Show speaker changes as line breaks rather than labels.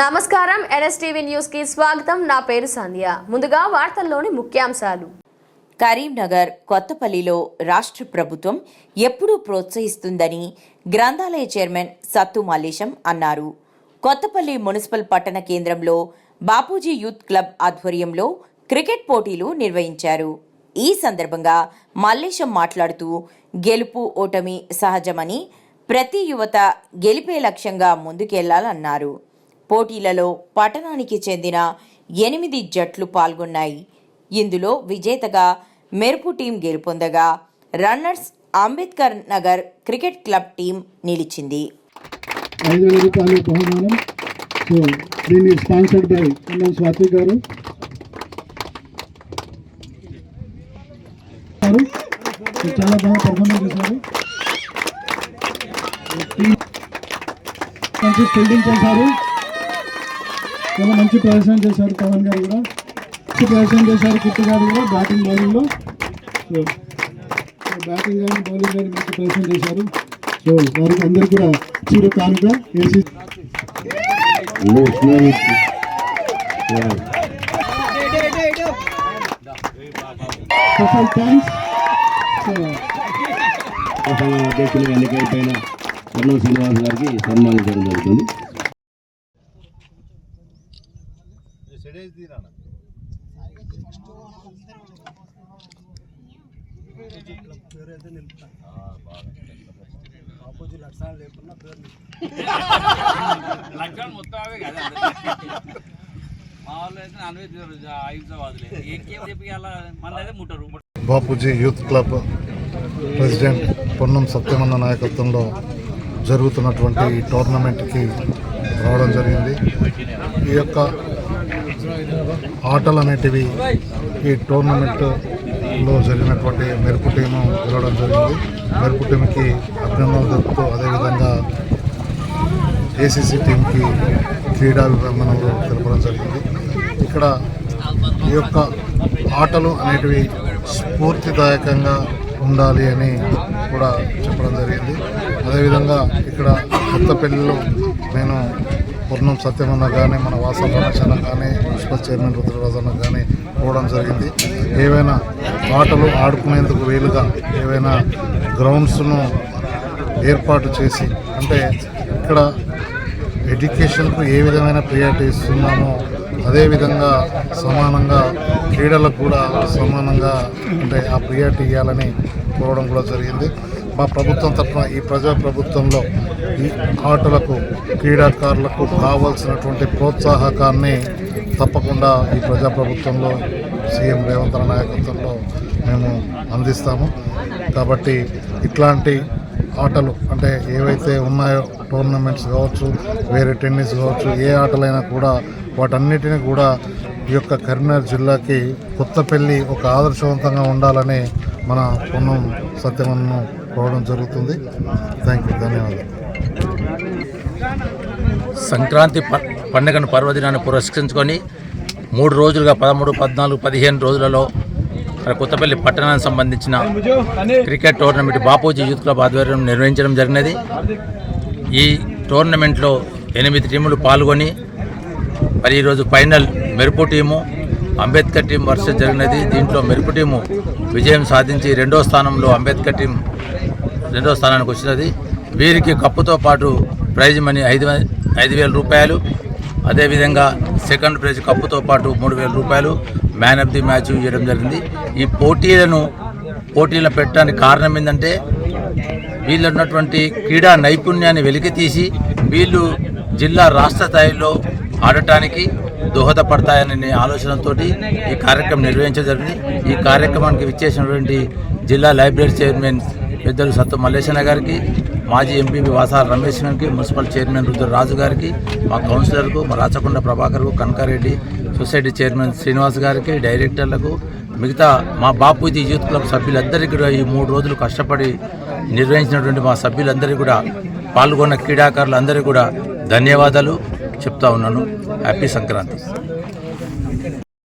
నమస్కారం ఎన్ఎస్టీవీ న్యూస్కి స్వాగతం. నా పేరు సంధ్య. ముందుగా వార్తల్లోని ముఖ్యాంశాలు.
కరీంనగర్ కొత్తపల్లిలో రాష్ట్ర ప్రభుత్వం ఎప్పుడూ ప్రోత్సహిస్తుందని గ్రంథాలయ చైర్మన్ సత్తు మల్లేశం అన్నారు. కొత్తపల్లి మున్సిపల్ పట్టణ కేంద్రంలో బాపూజీ యూత్ క్లబ్ ఆధ్వర్యంలో క్రికెట్ పోటీలు నిర్వహించారు. ఈ సందర్భంగా మల్లేశం మాట్లాడుతూ గెలుపు ఓటమి సహజమని ప్రతి యువత గెలిపే లక్ష్యంగా ముందుకెళ్ళాలన్నారు. పోటీలలో పట్టణానికి చెందిన ఎనిమిది జట్లు పాల్గొన్నాయి. ఇందులో విజేతగా మెరుపు team గెలుపొందగా runners Ambedkar Nagar cricket club team నిలిచింది.
ఐదు వేల రూపాయలు బహుమానం సో దీన్ని స్పాన్సర్డ్ బై కన్నం స్వాతి గారు. చాలా బాగా పర్ఫార్మెన్స్ చేశారు. మంచి ఫీల్డింగ్ చేశారు. చాలా మంచి ప్రదర్శన చేశారు పవన్ గారు కూడా. మంచి ప్రదర్శన చేశారు కిట్టు గారు కూడా బ్యాటింగ్ బౌలింగ్లో సో బ్యాటింగ్ కానీ బౌలింగ్ కానీ మంచి ప్రదర్శన చేశారు. సో వారికి అందరికీ కూడా చిరు కానుక. ఏసీ థ్యాంక్స్ సో
ఎన్నికైపోయిన కర్నూలు శ్రీనివాస్ గారికి సన్మానించడం జరుగుతుంది.
అయితే
Bapuji youth club president Ponnam సత్యమన్న నాయకత్వంలో జరుగుతున్నటువంటి ఈ టోర్నమెంట్కి రావడం జరిగింది. ఈ యొక్క ఆటలు అనేటివి ఈ టోర్నమెంట్లో జరిగినటువంటి మెరుపు టీము గెలవడం జరిగింది. మెరుపు టీంకి అభినందనలు తెలుపుతూ అదేవిధంగా ఏసీసీ టీంకి క్రీడా విభజనలో తెలపడం జరిగింది. ఇక్కడ ఈ యొక్క ఆటలు అనేటివి స్ఫూర్తిదాయకంగా ఉండాలి అని కూడా చెప్పడం జరిగింది. అదేవిధంగా ఇక్కడ కొత్త పెళ్ళిలో నేను పూర్ణం సత్యమన్న కానీ మన వాసవ రమేష్ కానీ మున్సిపల్ చైర్మన్ రుద్రరాజన్న కానీ పోవడం జరిగింది. ఏవైనా ఆటలు ఆడుకునేందుకు వీలుగా ఏవైనా గ్రౌండ్స్ను ఏర్పాటు చేసి అంటే ఇక్కడ ఎడ్యుకేషన్కు ఏ విధమైన ప్రియారిటీ ఇస్తున్నామో అదేవిధంగా సమానంగా క్రీడలకు కూడా సమానంగా అంటే ఆ ప్రియారిటీ ఇవ్వాలని కోరడం కూడా జరిగింది. మా ప్రభుత్వం తరఫున ఈ ప్రజా ప్రభుత్వంలో ఈ ఆటలకు క్రీడాకారులకు కావాల్సినటువంటి ప్రోత్సాహకాన్ని తప్పకుండా ఈ ప్రజా ప్రభుత్వంలో సీఎం రేవంత్ నాయకత్వంలో మేము అందిస్తాము. కాబట్టి ఇట్లాంటి ఆటలు అంటే ఏవైతే ఉన్నాయో టోర్నమెంట్స్ కావచ్చు వేరే టెన్నిస్ కావచ్చు ఏ ఆటలైనా కూడా వాటన్నిటిని కూడా ఈ యొక్క కరీంనగర్ జిల్లాకి కొత్తపల్లి ఒక ఆదర్శవంతంగా ఉండాలని మన పొన్నం సత్యమన్ను పోవడం జరుగుతుంది. థ్యాంక్ యూ ధన్యవాదాలు.
సంక్రాంతి ప- పండుగను పర్వదినాన్ని పురస్కరించుకొని మూడు రోజులుగా పదమూడు పద్నాలుగు పదిహేను రోజులలో కొత్తపల్లి పట్టణానికి సంబంధించిన cricket tournament Bapuji youth club ఆధ్వర్యంలో నిర్వహించడం జరిగినది. ఈ టోర్నమెంట్లో ఎనిమిది టీములు పాల్గొని మరి ఈరోజు ఫైనల్ మెరుపు టీము అంబేద్కర్ టీం వర్సెస్ జరిగినది. దీంట్లో మెరుపు టీము విజయం సాధించి రెండో స్థానంలో అంబేద్కర్ టీం రెండో స్థానానికి వచ్చినది. వీరికి కప్పుతో పాటు ప్రైజ్ మనీ ఐదు వే- ఐదు వేల రూపాయలు. అదేవిధంగా సెకండ్ ప్రైజ్ కప్పుతో పాటు మూడు వేల రూపాయలు. మ్యాన్ ఆఫ్ ది మ్యాచ్ ఇవ్వడం జరిగింది. ఈ పోటీలను పోటీలను పెట్టడానికి కారణం ఏంటంటే వీళ్ళు ఉన్నటువంటి క్రీడా నైపుణ్యాన్ని వెలికితీసి వీళ్ళు జిల్లా రాష్ట్ర స్థాయిలో ఆడటానికి దోహదపడతాయనే ఆలోచనతో ఈ కార్యక్రమం నిర్వహించడం జరిగింది. ఈ కార్యక్రమానికి విచ్చేసినటువంటి జిల్లా లైబ్రరీ చైర్మన్ పెద్దలు సత్తు మల్లేశన్న గారికి మాజీ ఎంపీ వాసాల రమేష్ గారికి మున్సిపల్ చైర్మన్ రుద్రరాజు గారికి మా కౌన్సిలర్కు మా రాచకొండ ప్రభాకర్కు కనకారెడ్డి సొసైటీ చైర్మన్ శ్రీనివాస్ గారికి డైరెక్టర్లకు మిగతా మా బాపూజీ యూత్ క్లబ్ సభ్యులందరికీ కూడా ఈ మూడు రోజులు కష్టపడి నిర్వహించినటువంటి మా సభ్యులందరికీ కూడా పాల్గొన్న క్రీడాకారులందరికీ కూడా ధన్యవాదాలు చెప్తా ఉన్నాను. హ్యాపీ సంక్రాంతి.